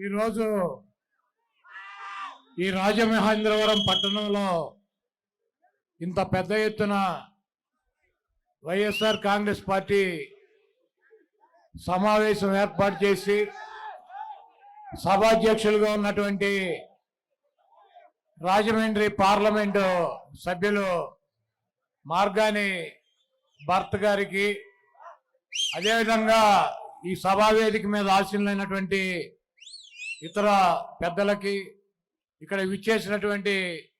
ఈరోజు ఈ రాజమహేంద్రవరం పట్టణంలో ఇంత పెద్ద ఎత్తున వైఎస్ఆర్ కాంగ్రెస్ పార్టీ సమావేశం ఏర్పాటు చేసి సభాధ్యక్షులుగా ఉన్నటువంటి రాజమండ్రి పార్లమెంటు సభ్యులు మార్గాని భర్త గారికి అదేవిధంగా ఈ సభావేదిక మీద ఆశీనులైనటువంటి ఇతర పెద్దలకి ఇక్కడ విచ్చేసినటువంటి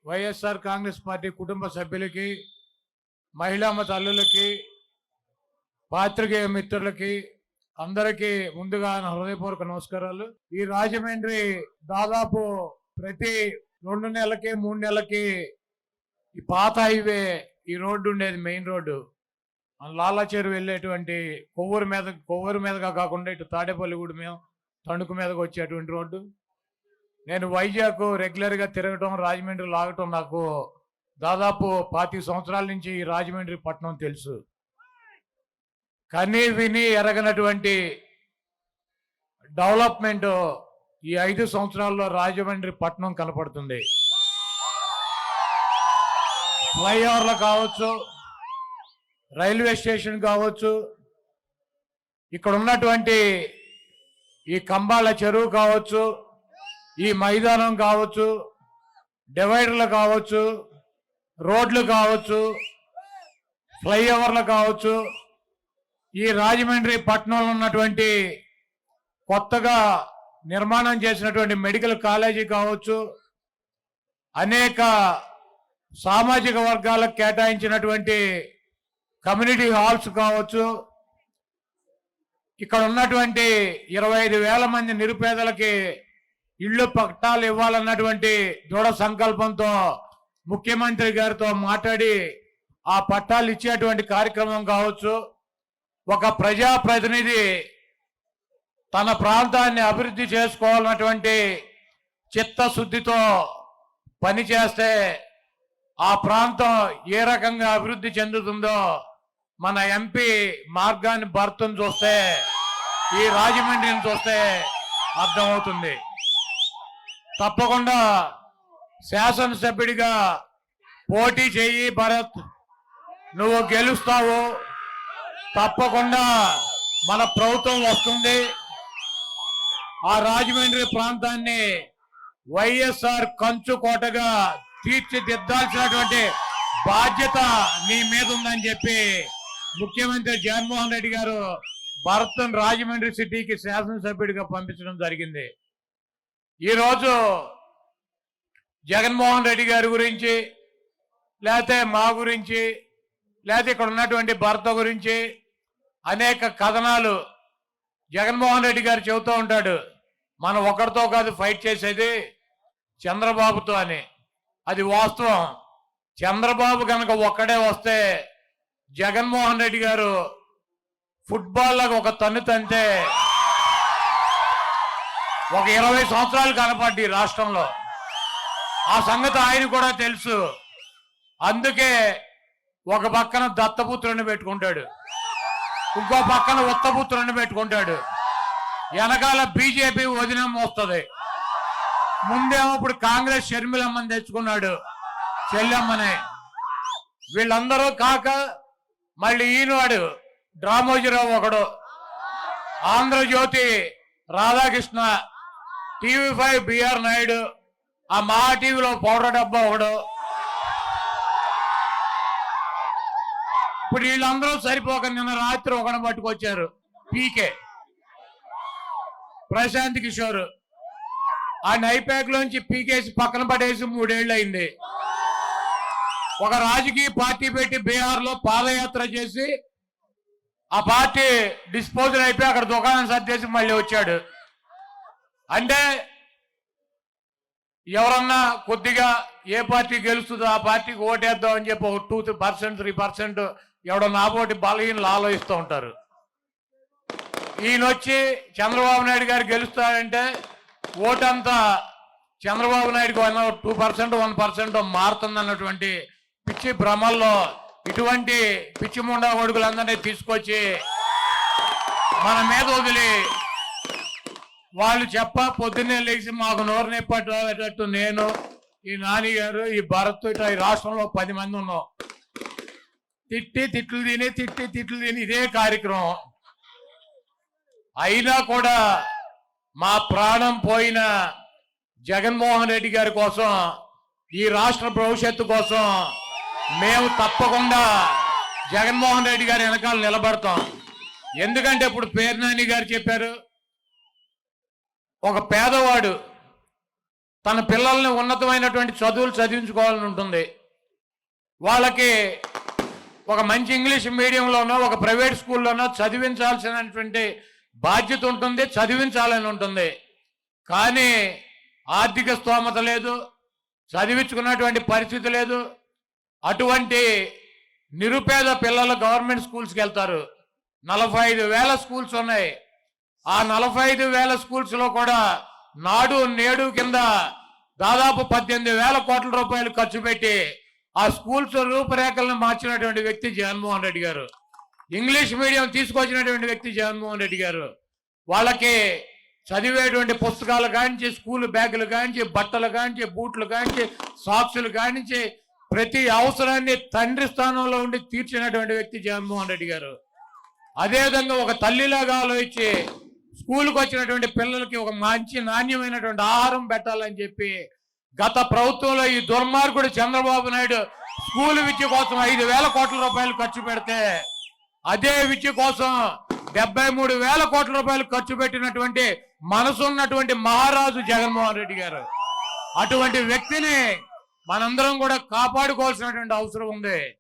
వైఎస్ఆర్ కాంగ్రెస్ పార్టీ కుటుంబ సభ్యులకి మహిళామ తల్లులకి పాత్రికేయ మిత్రులకి అందరికీ ముందుగా నా హృదయపూర్వక నమస్కారాలు. ఈ రాజమండ్రి దాదాపు ప్రతి రెండు నెలలకి మూడు నెలలకి ఈ పాత హైవే ఈ రోడ్డు ఉండేది మెయిన్ రోడ్డు. మన లాలాచేరు వెళ్ళేటువంటి కొవ్వూరు మీద కొవ్వూరు మీదగా కాకుండా ఇటు తాడేపల్లిగూడు మేము తణుకు మీదకి వచ్చేటువంటి రోడ్డు. నేను వైజాగ్ రెగ్యులర్గా తిరగటం రాజమండ్రి లాగటం నాకు దాదాపు పాతి సంవత్సరాల నుంచి ఈ రాజమండ్రి పట్టణం తెలుసు. కనీ విని ఎరగనటువంటి డెవలప్మెంట్ ఈ ఐదు సంవత్సరాల్లో రాజమండ్రి పట్టణం కనపడుతుంది. ఫ్లైఓవర్లు కావచ్చు రైల్వే స్టేషన్ కావచ్చు ఇక్కడ ఉన్నటువంటి ఈ కంబాల చెరువు కావచ్చు ఈ మైదానం కావచ్చు డివైడర్లు కావచ్చు రోడ్లు కావచ్చు ఫ్లైఓవర్లు కావచ్చు ఈ రాజమండ్రి పట్టణంలో ఉన్నటువంటి కొత్తగా నిర్మాణం చేసినటువంటి మెడికల్ కాలేజీ కావచ్చు అనేక సామాజిక వర్గాలకు కేటాయించినటువంటి కమ్యూనిటీ హాల్స్ కావచ్చు ఇక్కడ ఉన్నటువంటి ఇరవై ఐదు వేల మంది నిరుపేదలకి ఇళ్ళు పట్టాలు ఇవ్వాలన్నటువంటి దృఢ సంకల్పంతో ముఖ్యమంత్రి గారితో మాట్లాడి ఆ పట్టాలు ఇచ్చేటువంటి కార్యక్రమం కావచ్చు. ఒక ప్రజాప్రతినిధి తన ప్రాంతాన్ని అభివృద్ధి చేసుకోవాలన్నటువంటి చిత్తశుద్ధితో పనిచేస్తే ఆ ప్రాంతం ఏ రకంగా అభివృద్ధి చెందుతుందో మన ఎంపీ మార్గాన్ని భర్తను చూస్తే ఈ రాజమండ్రిని చూస్తే అర్థమవుతుంది. తప్పకుండా శాసనసభ్యుడిగా పోటీ చెయ్యి భరత్. నువ్వు గెలుస్తావు. తప్పకుండా మన ప్రభుత్వం వస్తుంది. ఆ రాజమండ్రి ప్రాంతాన్ని వైఎస్ఆర్ కంచుకోటగా తీర్చిదిద్దాల్సినటువంటి బాధ్యత నీ మీద ఉందని చెప్పి ముఖ్యమంత్రి జగన్మోహన్ రెడ్డి గారు భరత్ రాజమండ్రి సిటీకి శాసనసభ్యుడిగా పంపించడం జరిగింది. ఈరోజు జగన్మోహన్ రెడ్డి గారి గురించి లేకపోతే మా గురించి లేకపోతే ఇక్కడ ఉన్నటువంటి భర్త గురించి అనేక కథనాలు జగన్మోహన్ రెడ్డి గారు చెబుతూ ఉంటాడు. మనం ఒకరితో కాదు ఫైట్ చేసేది చంద్రబాబుతో అని. అది వాస్తవం. చంద్రబాబు కనుక ఒక్కడే వస్తే జగన్మోహన్ రెడ్డి గారు ఫుట్బాల్ లాగా ఒక తన్ను తంతే ఒక ఇరవై సంవత్సరాలు కనపడ్డి రాష్ట్రంలో. ఆ సంగతి ఆయన కూడా తెలుసు. అందుకే ఒక పక్కన దత్తపుత్రుని పెట్టుకుంటాడు. ఇంకో పక్కన ఉత్తపుత్రుని పెట్టుకుంటాడు. వెనకాల బీజేపీ వదినం వస్తుంది. ముందేమో ఇప్పుడు కాంగ్రెస్ షర్మిలమ్మని తెచ్చుకున్నాడు చెల్లెమ్మని. వీళ్ళందరూ కాక మళ్ళీ ఈనాడు డ్రామోజీరావు ఒకడు. Andhrajyothy Radhakrishna TV five BR Naidu ఆ మహా టీవీలో పౌడర్ డబ్బా ఒకడు. ఇప్పుడు వీళ్ళందరూ సరిపోక నిన్న రాత్రి ఒకని పట్టుకొచ్చారు పీకే. ప్రశాంత్ కిషోర్. ఆ నైపాక్ లోంచి పీకేసి పక్కన పడేసి మూడేళ్ళు అయింది ఒక రాజకీయ పార్టీ పెట్టి బీహార్లో పాదయాత్ర చేసి ఆ పార్టీ డిస్పోజల్ అయిపోయి అక్కడ దుకాణం సర్దేసి మళ్ళీ వచ్చాడు. అంటే ఎవరన్నా కొద్దిగా ఏ పార్టీ గెలుస్తుందో ఆ పార్టీకి ఓటేద్దాం అని చెప్పి ఒక టూ పర్సెంట్ త్రీ పర్సెంట్ ఎవడో నాపోటి బలహీనలు ఆలోచిస్తూ ఉంటారు. ఈయన వచ్చి చంద్రబాబు నాయుడు గారు గెలుస్తారంటే ఓటంతా చంద్రబాబు నాయుడుకి టూ పర్సెంట్ వన్ పర్సెంట్ మారుతుంది అన్నటువంటి పిచ్చి భ్రమల్లో ఇటువంటి పిచ్చి ముండా కొడుకులందరినీ తీసుకొచ్చి మన మీద వదిలి వాళ్ళు చెప్ప పొద్దున్నే లేచి మాకు నోరు నెప్పేటట్టు నేను ఈ నాని గారు ఈ భరత్ ఇట్లా ఈ రాష్ట్రంలో పది మంది ఉన్నాం. తిట్టి తిట్లు తిని తిట్టి తిట్లు తిని ఇదే కార్యక్రమం. అయినా కూడా మా ప్రాణం పోయిన జగన్మోహన్ రెడ్డి గారి కోసం ఈ రాష్ట్ర భవిష్యత్తు కోసం మేము తప్పకుండా జగన్మోహన్ రెడ్డి గారి వెనకాల నిలబడతాం. ఎందుకంటే ఇప్పుడు పేర్నాని గారు చెప్పారు ఒక పేదవాడు తన పిల్లల్ని ఉన్నతమైనటువంటి చదువులు చదివించుకోవాలని ఉంటుంది. వాళ్ళకి ఒక మంచి ఇంగ్లీష్ మీడియంలోనో ఒక ప్రైవేట్ స్కూల్లోనో చదివించాల్సినటువంటి బాధ్యత ఉంటుంది చదివించాలని ఉంటుంది. కానీ ఆర్థిక స్తోమత లేదు చదివించుకున్నటువంటి పరిస్థితి లేదు అటువంటి నిరుపేద పిల్లలు గవర్నమెంట్ స్కూల్స్కి వెళ్తారు. నలభై ఐదు వేల స్కూల్స్ ఉన్నాయి. ఆ నలభై ఐదు వేల స్కూల్స్లో కూడా నాడు నేడు కింద దాదాపు పద్దెనిమిది వేల కోట్ల రూపాయలు ఖర్చు పెట్టి ఆ స్కూల్స్ రూపురేఖలను మార్చినటువంటి వ్యక్తి జగన్మోహన్ రెడ్డి గారు. ఇంగ్లీష్ మీడియం తీసుకొచ్చినటువంటి వ్యక్తి జగన్మోహన్ రెడ్డి గారు. వాళ్ళకి చదివేటువంటి పుస్తకాలు కానించి స్కూల్ బ్యాగులు కానించి బట్టలు కానించి బూట్లు కానించి సాక్సులు కానించి ప్రతి అవసరాన్ని తండ్రి స్థానంలో ఉండి తీర్చినటువంటి వ్యక్తి జగన్మోహన్ రెడ్డి గారు. అదేవిధంగా ఒక తల్లిలాగా ఆలోచించి స్కూల్కి వచ్చినటువంటి పిల్లలకి ఒక మంచి నాణ్యమైనటువంటి ఆహారం పెట్టాలని చెప్పి గత ప్రభుత్వంలో ఈ దుర్మార్గుడు చంద్రబాబు నాయుడు స్కూల్ విద్య కోసం ఐదు వేల కోట్ల రూపాయలు ఖర్చు పెడితే అదే విద్య కోసం డెబ్బై మూడు వేల కోట్ల రూపాయలు ఖర్చు పెట్టినటువంటి మనసు ఉన్నటువంటి మహారాజు జగన్మోహన్ రెడ్డి గారు. అటువంటి వ్యక్తిని మనందరం కూడా కాపాడుకోవాల్సినటువంటి అవసరం ఉంది.